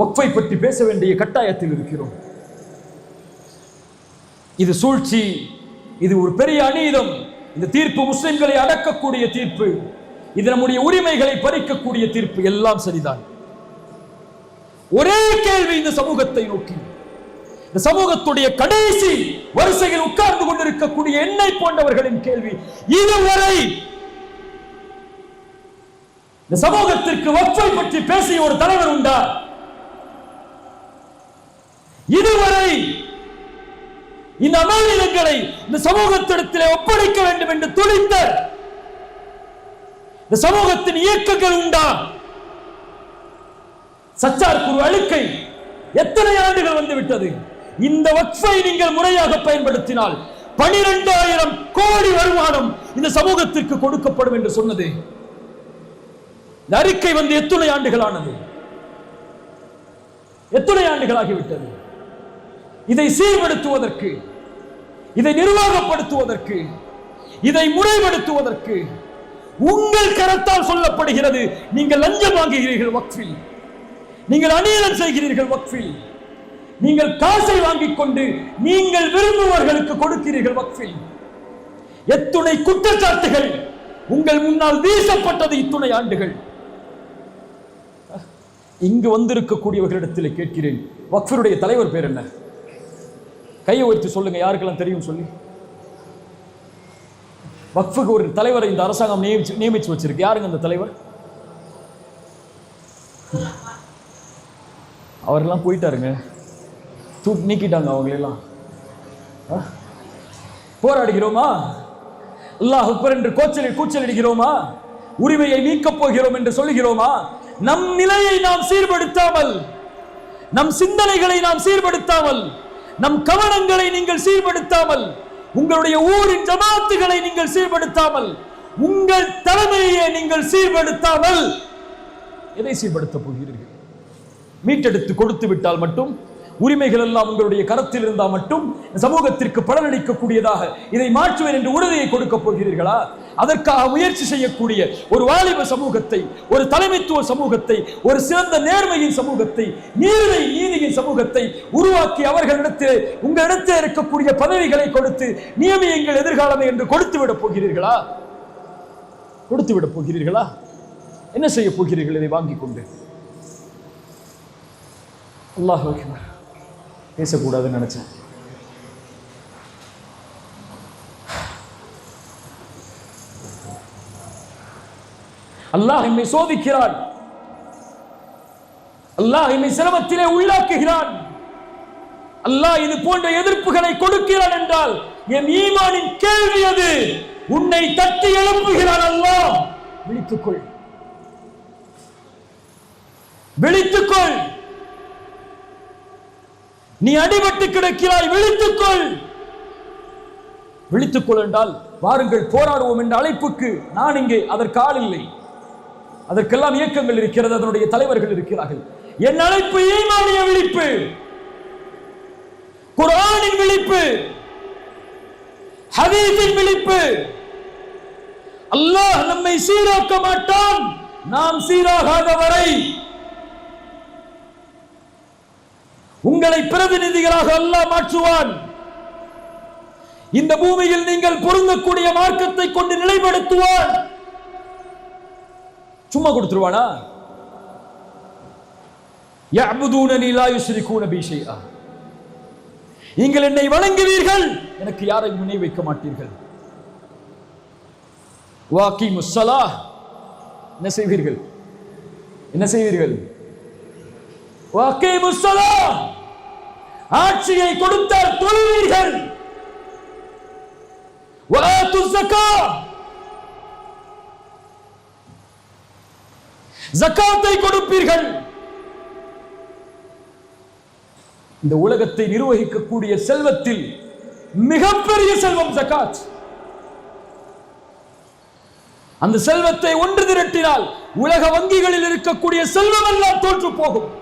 வக்ஃபை பற்றி பேச வேண்டிய கட்டாயத்தில் இருக்கிறோம். இது சூழ்ச்சி இது ஒரு பெரிய அநீதம். இந்த தீர்ப்பு முஸ்லிம்களை அடக்கக்கூடிய தீர்ப்பு இது நம்முடைய உரிமைகளை பறிக்கக்கூடிய தீர்ப்பு எல்லாம் சரிதான். ஒரே கேள்வி இந்த சமூகத்தை நோக்கி. இந்த சமூகத்துடைய கடைசி வரிசையில் உட்கார்ந்து கொண்டிருக்கக்கூடிய என்னை போன்றவர்களின் கேள்வி இதுவரை இந்த சமூகத்திற்கு வக்ஃபை பற்றி பேசிய ஒரு தலைவர் உண்டா? இதுவரை இந்த அமானிதங்களை இந்த சமூகத்திடத்திலே ஒப்படைக்க வேண்டும் என்று துடித்த இந்த சமூகத்தின் இயக்கங்கள் உண்டா? சச்சார் குரு அழுக்கை எத்தனை ஆண்டுகள் வந்து விட்டது இந்த வக்ஃபை நீங்கள் முறையாக பயன்படுத்தினால் பனிரெண்டாயிரம் கோடி வருமானம் இந்த சமூகத்திற்கு கொடுக்கப்படும் என்று சொன்னது. இந்த அறிக்கை வந்து எத்தனை ஆண்டுகளானது எத்தனை ஆண்டுகளாகிவிட்டது இதை சீர்படுத்துவதற்கு இதை நிர்வாகப்படுத்துவதற்கு இதை முறைப்படுத்துவதற்கு உங்கள் கரத்தால் சொல்லப்படுகிறது. நீங்கள் லஞ்சம் வாங்குகிறீர்கள் வக்ஃபில். நீங்கள் அநியனம் செய்கிறீர்கள் வக்ஃபில். நீங்கள் காசை வாங்கிக் கொண்டு நீங்கள் விரும்புவர்களுக்கு கொடுக்கிறீர்கள் வக்ஃபில். எத்துணை குற்றச்சாட்டுகள் உங்கள் முன்னால் வீசப்பட்டது இத்துணை ஆண்டுகள். இங்கு வந்திருக்கக்கூடியவர்களிடத்தில் கேட்கிறேன் வக்ஃபினுடைய தலைவர் பேர் என்ன? கையை உயர்த்தி சொல்லுங்க யாருக்கெல்லாம் தெரியும் சொல்லி? வக்ஃபுக்கு ஒரு தலைவரை இந்த அரசாங்கம் நியமிச்சு நியமிச்சு வச்சிருக்கு. யாருங்க அந்த தலைவர்? அவரெல்லாம் போயிட்டாருங்க. தூ நீக்கிட்டாங்க அவங்களெல்லாம் ஆ? போராடுகிறோமா? அல்லாஹ் அக்பர் என்று கோச்சல் அடிக்கிறோமா உரிமையை மீட்கப் போகிறோம் என்று சொல்லுகிறோமா? நம் நிலையை நாம் சீர்படுத்தாமல் நம் சிந்தனைகளை நாம் சீர்படுத்தாமல் நம் கவனங்களை நீங்கள் சீர்படுத்தாமல் உங்களுடைய ஊரின் ஜமாத்துகளை நீங்கள் சீர்படுத்தாமல் உங்கள் தலைமையை நீங்கள் சீர்படுத்தாமல் எதை சீர்படுத்த போகிறீர்கள்? மீட்டெடுத்து கொடுத்து விட்டால் மட்டும் உரிமைகள் எல்லாம் உங்களுடைய கரத்தில் இருந்தால் மட்டும் சமூகத்திற்கு பலனளிக்கக்கூடியதாக இதை மாற்றுவேன் என்று உறுதியை கொடுக்க போகிறீர்களா? அதற்காக முயற்சி செய்யக்கூடிய ஒரு வாலிப சமூகத்தை ஒரு தலைமைத்துவ சமூகத்தை ஒரு சிறந்த நேர்மையின் சமூகத்தை நீதியை நீதியின் சமூகத்தை உருவாக்கி அவர்களிடத்தில் உங்களிடத்தில் இருக்கக்கூடிய பதவிகளை கொடுத்து நியமியங்கள் எதிர்காலமே என்று கொடுத்து விட போகிறீர்களா? கொடுத்து விட போகிறீர்களா? என்ன செய்ய போகிறீர்கள் இதை வாங்கிக் கொண்டு? அல்லாஹ் அக்பர். பேசக்கூடாதுன்னு நினைச்சேன். அல்லாஹ் என்னை சோதிக்கிறான். அல்லாஹ் என்னை சிரமத்திலே உள்ளாக்குகிறான். அல்லாஹ் இது போன்ற எதிர்ப்புகளை கொடுக்கிறான் என்றால் என் ஈமானின் கேள்வி அது. உன்னை தட்டி எழுப்புகிறான் அல்லாஹ். விழித்துக்கொள். விழித்துக்கொள். நீ அடிபட்டு கிடக்கிறாய் விழித்துக்கொள். விழித்துக்கொள் என்றால் வாருங்கள் போராடுவோம் என்ற அழைப்புக்கு நான் இங்கே அதற்கு ஆள் இல்லை. அதற்கெல்லாம் இயக்கங்கள் இருக்கிறது அதனுடைய தலைவர்கள் இருக்கிறார்கள். என் அழைப்பு ஈமானிய விழிப்பு. குரானின் விழிப்பு. ஹதீஸின் விழிப்பு. அல்லாஹ் நம்மை சீராக்க மாட்டான். நாம் சீராகாத வரை உங்களை பிரதிநிதிகளாக அல்ல மாற்றுவான். இந்த பூமியில் நீங்கள் பொருந்தக்கூடிய மார்க்கத்தை கொண்டு நிலைப்படுத்துவான். சும்மா கொடுத்துருவானா? நீங்கள் என்னை வணங்குவீர்கள். எனக்கு யாரை முன்னே வைக்க மாட்டீர்கள்? வாக்கி முசலா என்ன செய்வீர்கள்? என்ன செய்வீர்கள்? ஆட்சியை கொடுத்தால் தொழுவீர்கள். ஜக்காத்தை கொடுப்பீர்கள். இந்த உலகத்தை நிர்வகிக்கக்கூடிய செல்வத்தில் மிகப்பெரிய செல்வம் ஜக்காத். அந்த செல்வத்தை ஒன்று திரட்டினால் உலக வங்கிகளில் இருக்கக்கூடிய செல்வம் எல்லாம் தோற்று போகும்.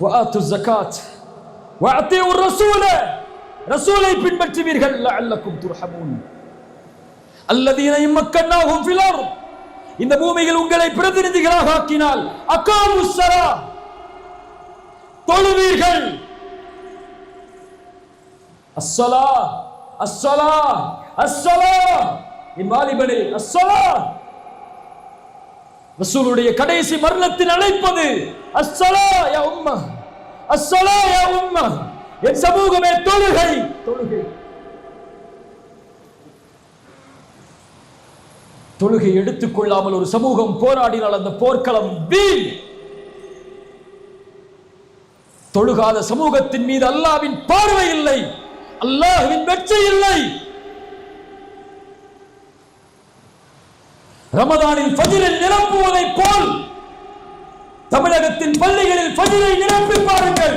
وآتوا الزكاة وأعطيوا الرسول. رسولي بن متبير لعلكم ترحمون. الذين يمكناهم في الأرض. إن بومي الأنجلي بردن ديكراها كينال أقاموا الصلاة. தொழுவீர்கள் அஸ்ஸலா அஸ்ஸலா அஸ்ஸலா இம்மாலிபனே ரசூலுடைய கடைசி மரணத்தில் அழைப்பது அஸ்ஸலா யா உம்மா அஸ்ஸலா யா உம்மா என் சமூகமே தொழுகை தொழுகை. தொழுகை எடுத்துக்கொள்ளாமல் ஒரு சமூகம் போராடினால் அந்த போர்க்களம் வீண். தொழுகாத சமூகத்தின் மீது அல்லாவின் பார்வை இல்லை அல்லாஹுவின் வெற்றி இல்லை. ரமதானில் ஃபஜ்ரை நிரப்புவதை போல். தமிழகத்தின் பள்ளிகளில் பதிலை நிரப்பி பாருங்கள்.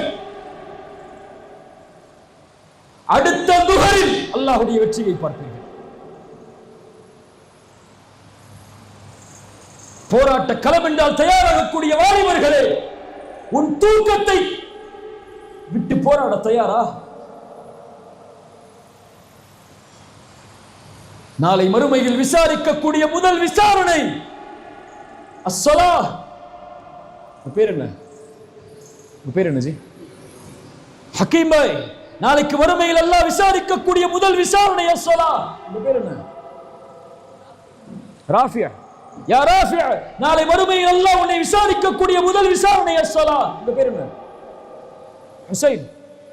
அடுத்த துகரில் அல்லாஹுடைய வெற்றியை பார்ப்பீர்கள். போராட்ட களம் என்றால் தயாராகக்கூடிய வாலிபர்களே உன் தூக்கத்தை விட்டு போராட தயாரா? நாளை மறுமையில் விசாரிக்கக்கூடிய முதல் விசாரணை. அஸ்ஸலா பேர் என்ன? பேர் என்ன ஜி ஹக்கீம் பாய் நாளைக்கு மறுமையில் எல்லாம் விசாரிக்கக்கூடிய முதல் விசாரணை அஸ்ஸலா பேர் என்ன? ராஃபியா. யா ராஃபியா நாளை மறுமையில் எல்லாம் உன்னை விசாரிக்கக்கூடிய முதல் விசாரணை அஸ்ஸலா இந்த பேர் என்ன? ஹுசைன்.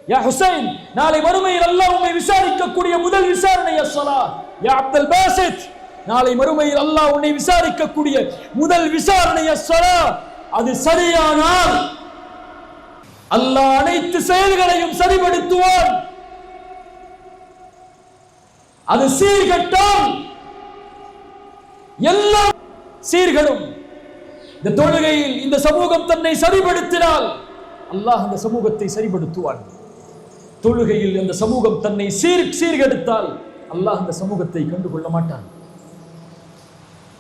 யா ஹுசைன் நாளை மறுமையில் எல்லாம் உன்னை விசாரிக்கக்கூடிய முதல் விசாரணை அஸ்ஸலா யா அப்துல் பாசித் நாளை மறுமையில் அல்லாஹ் உன்னை விசாரிக்கக்கூடிய முதல் விசாரணை அஸ்ஸலா அது சரியானால் அல்லாஹ் அனைத்து செயல்களையும் சரிபடுத்துவான் அது சீர்கட்டால் எல்லாம் சீர்களும் இந்த தொழுகையில் இந்த சமூகம் தன்னை சரிபடுத்தினால் அல்லாஹ் அந்த சமூகத்தை சரிபடுத்துவான் தொழுகையில் அந்த சமூகம் தன்னை சீர் சீர்கெடுத்தால் அல்லாஹ் அந்த சமூகத்தை கண்டுகொள்ள மாட்டான்.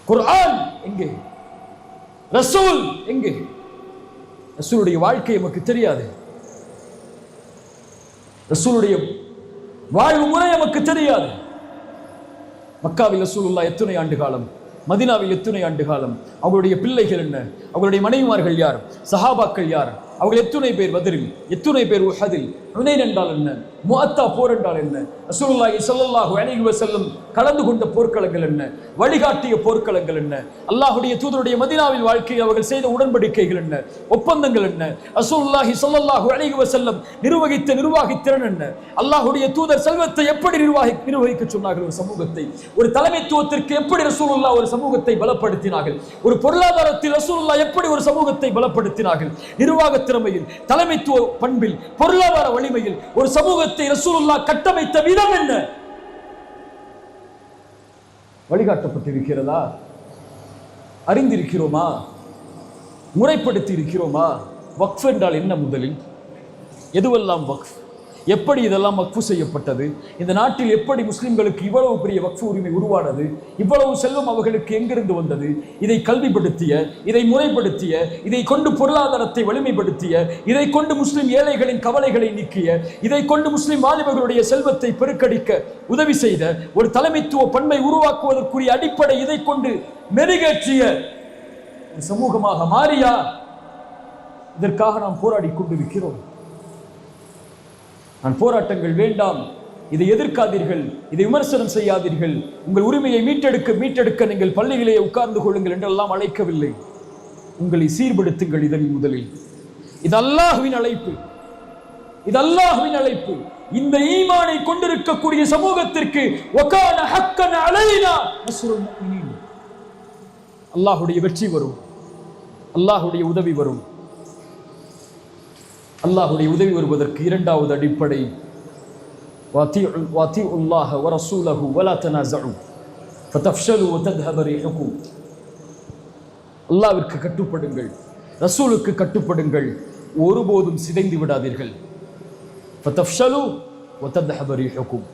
குர்ஆன் எங்கே? ரசூல் எங்கே? ரசூலுடைய வாழ்க்கை நமக்கு தெரியாது. ரசூலுடைய வாழ்வு முறை நமக்கு தெரியாது. மக்காவில் ரசூலுல்லா எத்தனை ஆண்டு காலம்? மதினாவில் எத்தனை ஆண்டு காலம்? அவர்களுடைய பிள்ளைகள் என்ன? அவர்களுடைய மனைவிமார்கள் யார்? சஹாபாக்கள் யார்? அவர்கள் எத்தனை பேர் பதிரில் எத்தனை பேர் உஹதில்? ஹுனைன் என்றால் என்ன? முஅத்தா போர் என்றால் என்ன? ரசூலுல்லாஹி ஸல்லல்லாஹு அலைஹி வஸல்லம் கலந்து கொண்ட போர்க்களங்கள் என்ன? வழிகாட்டிய போர்க்களங்கள் என்ன? அல்லாஹ்வுடைய தூதருடைய மதீனாவில் வாழ்க்கை அவர்கள் செய்த உடன்படிக்கைகள் என்ன? ஒப்பந்தங்கள் என்ன? ரசூலுல்லாஹி ஸல்லல்லாஹு அலைஹி வஸல்லம் நிர்வகித்த நிர்வாகித் திறன் என்ன? அல்லாஹ்வுடைய தூதர் செல்வத்தை எப்படி நிர்வாகி நிர்வகிக்க சொன்னார்கள் ஒரு சமூகத்தை? ஒரு தலைமைத்துவத்திற்கு எப்படி ரசூலுல்லாஹ் ஒரு சமூகத்தை பலப்படுத்தினார்கள்? ஒரு பொருளாதாரத்தில் ரசூலுல்லாஹ் எப்படி ஒரு சமூகத்தை பலப்படுத்தினார்கள்? நிர்வாக திறமையில் தலைமைத்துவ பண்பில் பொருளாதார வலிமையில் ஒரு சமூகத்தை ரசூலுல்லா கட்டமைத்த விதம் என்ன? வழிகாட்டப்பட்டிருக்கிறதா? அறிந்திருக்கிறோமா? முறைப்படுத்தி இருக்கிறோமா வக்ஃப் என்றால் என்ன முதலில்? எதுவெல்லாம் வக்ஃப்? எப்படி இதெல்லாம் வக்ஃபு செய்யப்பட்டது? இந்த நாட்டில் எப்படி முஸ்லிம்களுக்கு இவ்வளவு பெரிய வக்ஃபு உரிமை உருவானது? இவ்வளவு செல்வம் அவர்களுக்கு எங்கிருந்து வந்தது? இதை கல்விப்படுத்திய இதை முறைப்படுத்திய இதை கொண்டு பொருளாதாரத்தை வலிமைப்படுத்திய இதை கொண்டு முஸ்லிம் ஏழைகளின் கவலைகளை நீக்கிய இதை கொண்டு முஸ்லிம் வாலிபர்களுடைய செல்வத்தை பெருக்கடிக்க உதவி செய்த ஒரு தலைமைத்துவ பண்பை உருவாக்குவதற்குரிய அடிப்படை இதை கொண்டு மெருகேற்றிய சமூகமாக மாறியா? இதற்காக நாம் போராடி கொண்டிருக்கிறோம். நான் போராட்டங்கள் வேண்டாம். இதை எதிர்க்காதீர்கள். இதை விமர்சனம் செய்யாதீர்கள். உங்கள் உரிமையை மீட்டெடுக்க மீட்டெடுக்க நீங்கள் பள்ளியிலேயே உட்கார்ந்து கொள்ளுங்கள் என்றெல்லாம் அழைக்கவில்லை. உங்களை சீர்படுத்துங்கள் இதனை முதலில். இது அல்லாஹுவின் அழைப்பு. இது அல்லாஹுவின் அழைப்பு. இந்த ஈமானை கொண்டிருக்கக்கூடிய சமூகத்திற்கு அல்லாஹுடைய அலைனா வெற்றி வரும். அல்லாஹுடைய உதவி வரும். அல்லாஹுடைய உதவி வருவதற்கு இரண்டாவது அடிப்படை வாத்தி வாத்தி உல்லாஹ வ ரசூலஹு வலா தனாசு ஃபதஃப்ஷலு வதத்ஹபரீஹுக்கும் அல்லாவிற்கு கட்டுப்படுங்கள். ரசூலுக்கு கட்டுப்படுங்கள். ஒருபோதும் சிதைந்து விடாதீர்கள். ஃபதஃப்ஷலு வதத்ஹபரீஹுக்கும்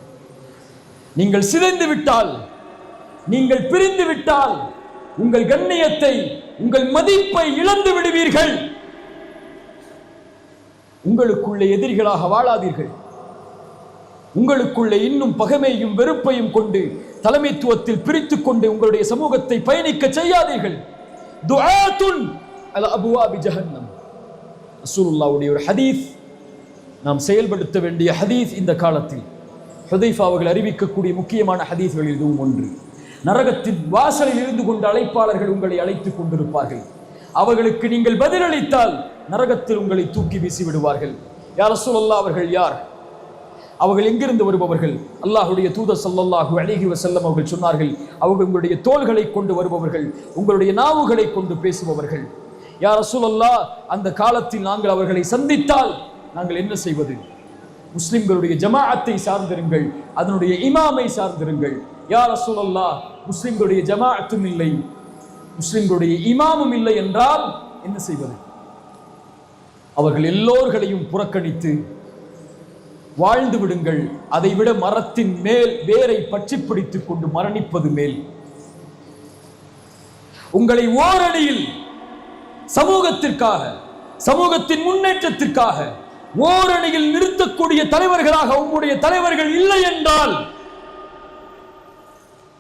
நீங்கள் சிதைந்து விட்டால் நீங்கள் பிரிந்து விட்டால் உங்கள் கண்ணியத்தை உங்கள் மதிப்பை இழந்து விடுவீர்கள். உங்களுக்குள்ளே எதிரிகளாக வாழாதீர்கள். உங்களுக்குள்ளே இன்னும் பகைமையும் வெறுப்பையும் கொண்டு தலைமைத்துவத்தில் பிரித்து கொண்டு உங்களுடைய சமூகத்தை பயணிக்க செய்யாதீர்கள். துஆத்துன் ஒரு ஹதீஸ். நாம் செயல்படுத்த வேண்டிய ஹதீஸ் இந்த காலத்தில். ஹுதைஃபா அவர்கள் அறிவிக்கக்கூடிய முக்கியமான ஹதீஸ்களில் இதுவும் ஒன்று. நரகத்தின் வாசலில் இருந்து கொண்டு அழைப்பாளர்கள் உங்களை அழைத்துக் கொண்டிருப்பார்கள். அவர்களுக்கு நீங்கள் பதிலளித்தால் நரகத்தில் உங்களை தூக்கி வீசி விடுவார்கள் யார் ரசூலுல்லாஹ் அவர்கள் யார்? அவர்கள் எங்கிருந்து வருபவர்கள்? அல்லாஹுடைய தூத ஸல்லல்லாஹு அழகி வசல்லம் அவர்கள் சொன்னார்கள் அவர்கள் உங்களுடைய தோள்களை கொண்டு வருபவர்கள் உங்களுடைய நாவுகளை கொண்டு பேசுபவர்கள். யார் ரசூலல்லாஹ் அந்த காலத்தில் நாங்கள் அவர்களை சந்தித்தால் நாங்கள் என்ன செய்வது? முஸ்லிம்களுடைய ஜமாஅத்தை சார்ந்திருங்கள் அதனுடைய இமாமை சார்ந்திருங்கள். யார் ரசூலல்லாஹ் முஸ்லிம்களுடைய ஜமாஅத்தும் இல்லை முஸ்லிம்களுடைய இமாமும் இல்லை என்றால் என்ன செய்வது? அவர்கள் எல்லோர்களையும் புறக்கணித்து வாழ்ந்து விடுங்கள். அதைவிட மரத்தின் மேல் வேரை பற்றி பிடித்துக் கொண்டு மரணிப்பது மேல். உங்களை ஓரணியில் சமூகத்திற்காக சமூகத்தின் முன்னேற்றத்திற்காக ஓரணியில் நிறுத்தக்கூடிய தலைவர்களாக உங்களுடைய தலைவர்கள் இல்லை என்றால்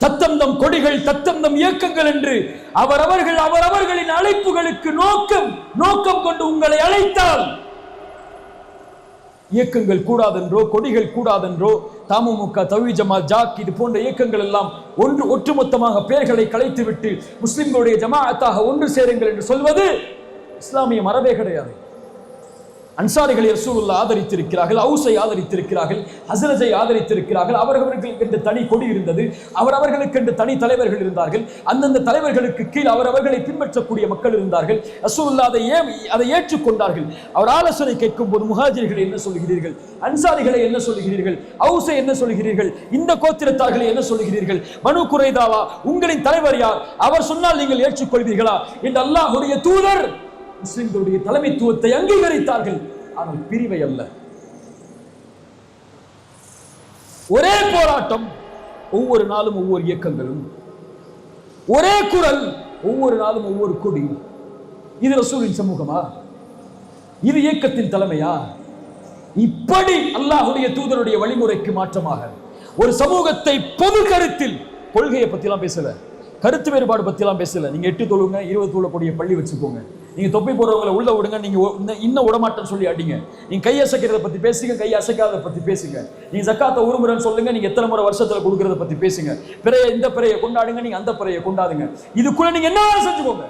தத்தம் தம் கொடிகள் தத்தம் தம் இயக்கங்கள் என்று அவரவர்கள் அவரவர்களின் அழைப்புகளுக்கு நோக்கம் நோக்கம் கொண்டு உங்களை அழைத்தால் இயக்கங்கள் கூடாதென்றோ கொடிகள் கூடாதென்றோ தமுமுக தவி ஜாக் இது போன்ற இயக்கங்கள் எல்லாம் ஒன்று ஒட்டுமொத்தமாக பெயர்களை கலைத்துவிட்டு முஸ்லிம்களுடைய ஜமாஅத்தாக ஒன்று சேருங்கள் என்று சொல்வது இஸ்லாமிய மரபே கிடையாது. அன்சாரிகளை ரசூலுல்லா ஆதரித்திருக்கிறார்கள் அவுசை ஆதரித்திருக்கிறார்கள் ஹசரஜை ஆதரித்திருக்கிறார்கள். அவர்களுக்கு என்று தனி கொடி இருந்தது. அவரவர்களுக்கு என்று தனி தலைவர்கள் இருந்தார்கள். அந்தந்த தலைவர்களுக்கு கீழ் அவரவர்களை பின்பற்றக்கூடிய மக்கள் இருந்தார்கள். ரசூலுல்லா அதை ஏன் அதை ஏற்றுக்கொண்டார்கள். அவர் ஆலோசனை கேட்கும் போது முஹாஜிர்கள் என்ன சொல்கிறீர்கள்? அன்சாரிகளை என்ன சொல்கிறீர்கள்? அவுசை என்ன சொல்கிறீர்கள்? இந்த கோத்திரத்தார்களை என்ன சொல்கிறீர்கள்? மனு குறைதாவா உங்களின் தலைவர் யார்? அவர் சொன்னால் நீங்கள் ஏற்றுக்கொள்வீர்களா? என்று அல்லாஹுடைய தூதர் முஸ்லிம்களுடைய தலைமைத்துவத்தை அங்கீகரித்தார்கள். ஆனால் பிரிவை அல்ல. ஒரே போராட்டம் ஒவ்வொரு நாளும் ஒவ்வொரு இயக்கங்களும். ஒரே குரல் ஒவ்வொரு நாளும் ஒவ்வொரு கொடி. இது ரசூலின் சமூகமா? இது இயக்கத்தின் தலைமையா? இப்படி அல்லாஹுடைய தூதருடைய வழிமுறைக்கு மாற்றமாக. ஒரு சமூகத்தை பொது கருத்தில் கொள்கையை பத்திலாம் பேசல. கருத்து வேறுபாடு பத்திலாம் பேசல. நீங்க எட்டு தொழுங்க இருபது தொழக்கூடிய பள்ளி வச்சுக்கோங்க. நீங்க தொப்பி போடுறவங்களை உள்ள விடுங்க. நீங்க இன்னும் விடமாட்டேன்னு சொல்லி அடிங்க. நீங்க கை அசைக்கிறத பத்தி பேசுங்க கை அசைக்காத பத்தி பேசுங்க. நீங்கள் ஜக்காத்த ஒரு முறைன்னு சொல்லுங்க நீங்க எத்தனை முறை வருஷத்துல கொடுக்கறத பத்தி பேசுங்க. பிறைய இந்த பிறையை கொண்டாடுங்க நீங்க அந்த பிறையை கொண்டாடுங்க. இதுக்குள்ள நீங்க என்ன செஞ்சுக்கோங்க.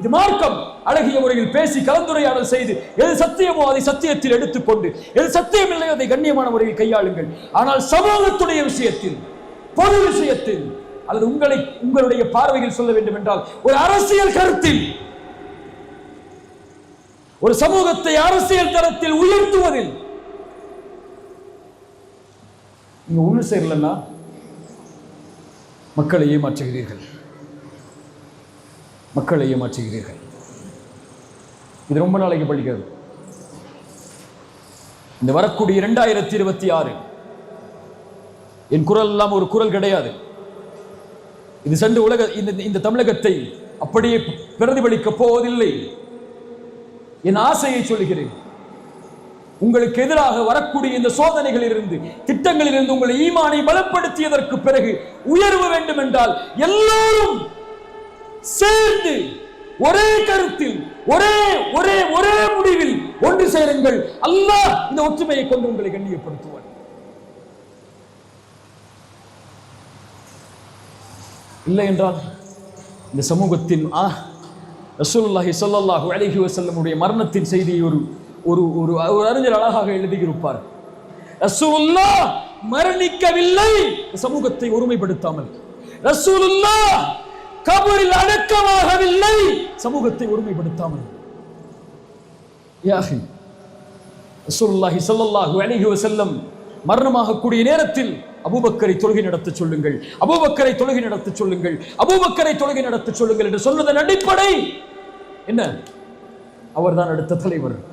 இது மார்க்கம். அழகிய முறையில் பேசி கலந்துரையாடல் செய்து எது சத்தியமோ அதை சத்தியத்தில் எடுத்துக்கொண்டு எது சத்தியம் இல்லையோ அதை கண்ணியமான முறையில் கையாளுங்கள். ஆனால் சமூகத்துடைய விஷயத்தில் பொது விஷயத்தில் அல்லது உங்களை உங்களுடைய பார்வையில் சொல்ல வேண்டும் என்றால் ஒரு அரசியல் கருத்தில் ஒரு சமூகத்தை அரசியல் தரத்தில் உயர்த்துவதில். நீங்க ஒண்ணு சேரலன்னா மக்களை ஏமாற்றுகிறீர்கள். மக்களை ஏமாற்றுகிறீர்கள். இது ரொம்ப நாளைக்கு படிக்கிறது. இந்த வரக்கூடிய இரண்டாயிரத்தி இருபத்தி ஆறு என் குரல் எல்லாம் ஒரு குரல் கிடையாது. இது சென்று உலக இந்த இந்த தமிழகத்தை அப்படியே பிரதிபலிக்கப் போவதில்லை. என் ஆசையை சொல்கிறேன் உங்களுக்கு எதிராக வரக்கூடிய இந்த சோதனைகளிலிருந்து திட்டங்களிலிருந்து உங்களை ஈமானை பலப்படுத்தியதற்கு பிறகு உயர்வு வேண்டும் என்றால் எல்லோரும் சேர்ந்து ஒரே கருத்தில் ஒரே ஒரே ஒரே முடிவில் ஒன்று சேருங்கள். அல்லாஹ் இந்த ஒற்றுமையை கொண்டு உங்களை கண்ணியப்படுத்துவார் இல்லை என்றால் இந்த சமூகத்தின் ஆ ரசூலுல்லாஹி சொல்லல்லாஹு அலஹி வசல்லமுடைய மரணத்தின் செய்தியை ஒரு ஒரு ஒரு ஒரு அறிஞர் அழகாக எழுதியிருப்பார். ரசூலுல்லாஹ் மரணிக்கவில்லை. சமூகத்தை ஒருமைப்படுத்தாமல். ரசூலுல்லா கபரில் அடக்கமாகவில்லை. சமூகத்தை ஒருமைப்படுத்தாமல். யாஹி ரசூலுல்லாஹி ஸல்லல்லாஹு அலைஹி வஸல்லம் மரணமாகக்கூடிய நேரத்தில் அபூபக்கரை தொழுகை நடத்த சொல்லுங்கள். அபூபக்கரை தொழுகை நடத்த சொல்லுங்கள். அபூபக்கரை தொழுகை நடத்த சொல்லுங்கள் என்று சொன்னதன் அடிப்படை என்ன? அவர்தான் அடுத்த தலைவர்.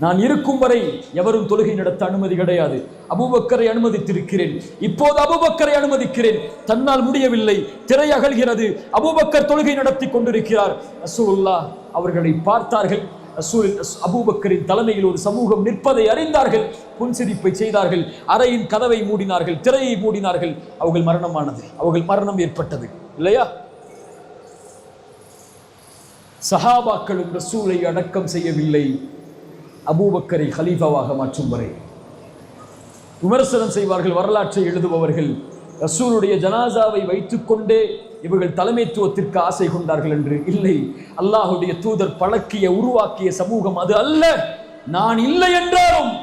நான் இருக்கும் வரை எவரும் தொழுகை நடத்த அனுமதி கிடையாது. அபுபக்கரை அனுமதித்திருக்கிறேன். இப்போது அபுபக்கரை அனுமதிக்கிறேன். தன்னால் முடியவில்லை. திரை அகழ்கிறது அபூபக்கர் தொழுகை நடத்தி கொண்டிருக்கிறார். ரசூலுல்லாஹ் அவர்களை பார்த்தார்கள். அபூபக்கரின் தலைமையில் ஒரு சமூகம் நிற்பதை அறிந்தார்கள். புன்சிரிப்பை செய்தார்கள். அறையின் கதவை மூடினார்கள். திரையை மூடினார்கள். அவர்கள் மரணமானது. அவர்கள் மரணம் ஏற்பட்டது. இல்லையா? சஹாபாக்களும் ரசூலை அடக்கம் செய்யவில்லை. அபூபக்கரை ஹலீஃபாவாக மாற்றும் வரை. விமர்சனம் செய்வார்கள். வரலாற்றை எழுதுபவர்கள். ரசூலுடைய ஜனாசாவை வைத்துக்கொண்டே இவர்கள் தலைமைத்துவத்திற்கு ஆசை கொண்டார்கள் என்று இல்லை. அல்லாஹுடைய தூதர் பழக்கிய உருவாக்கிய சமூகம் அது அல்ல. நான் இல்லை என்றாலும்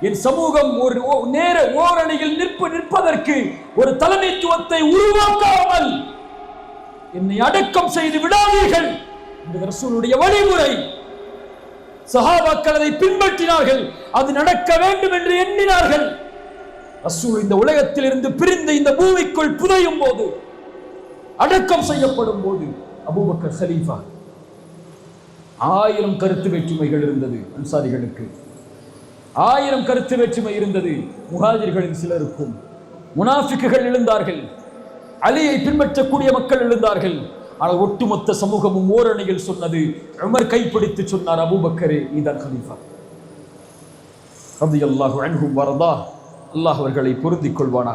என் சமூகம் ஒரு ஓ- நேர ஓரணியில் நிற்ப நிற்பதற்கு ஒரு தலைமைத்துவத்தை உருவாக்காமல் என்னை அடக்கம் செய்து விடாதீர்கள் என்பது ரசூலுடைய வழிமுறை. சஹாபாக்கள் அதை பின்பற்றினார்கள். அது நடக்க வேண்டும் என்று எண்ணினார்கள். ரசூல் இந்த உலகத்திலிருந்து பிரிந்து இந்த பூமிக்குள் புதையும் போது அடக்கம் செய்யப்படும் போது அபூபக்கர் சலீஃபா ஆயிரம் கருத்து வேற்றுமைகள் இருந்தது அன்சாரிகளுக்கு. ஆயிரம் கருத்து வேற்றுமை இருந்தது முஹாஜிர்களின் சிலருக்கும். முனாஃபிக்குகள் எழுந்தார்கள். அலியை பின்பற்றக்கூடிய மக்கள் எழுந்தார்கள். ஆனால் ஒட்டுமொத்த சமூகமும் ஓரணியில் சொன்னது உமர் கைப்பிடித்து சொன்னார் அபூபக்கரே நீதான் அது ரலியல்லாஹு அன்ஹும் வரதா. அல்லாஹ் அவர்களை பொருந்திக் கொள்வானாக.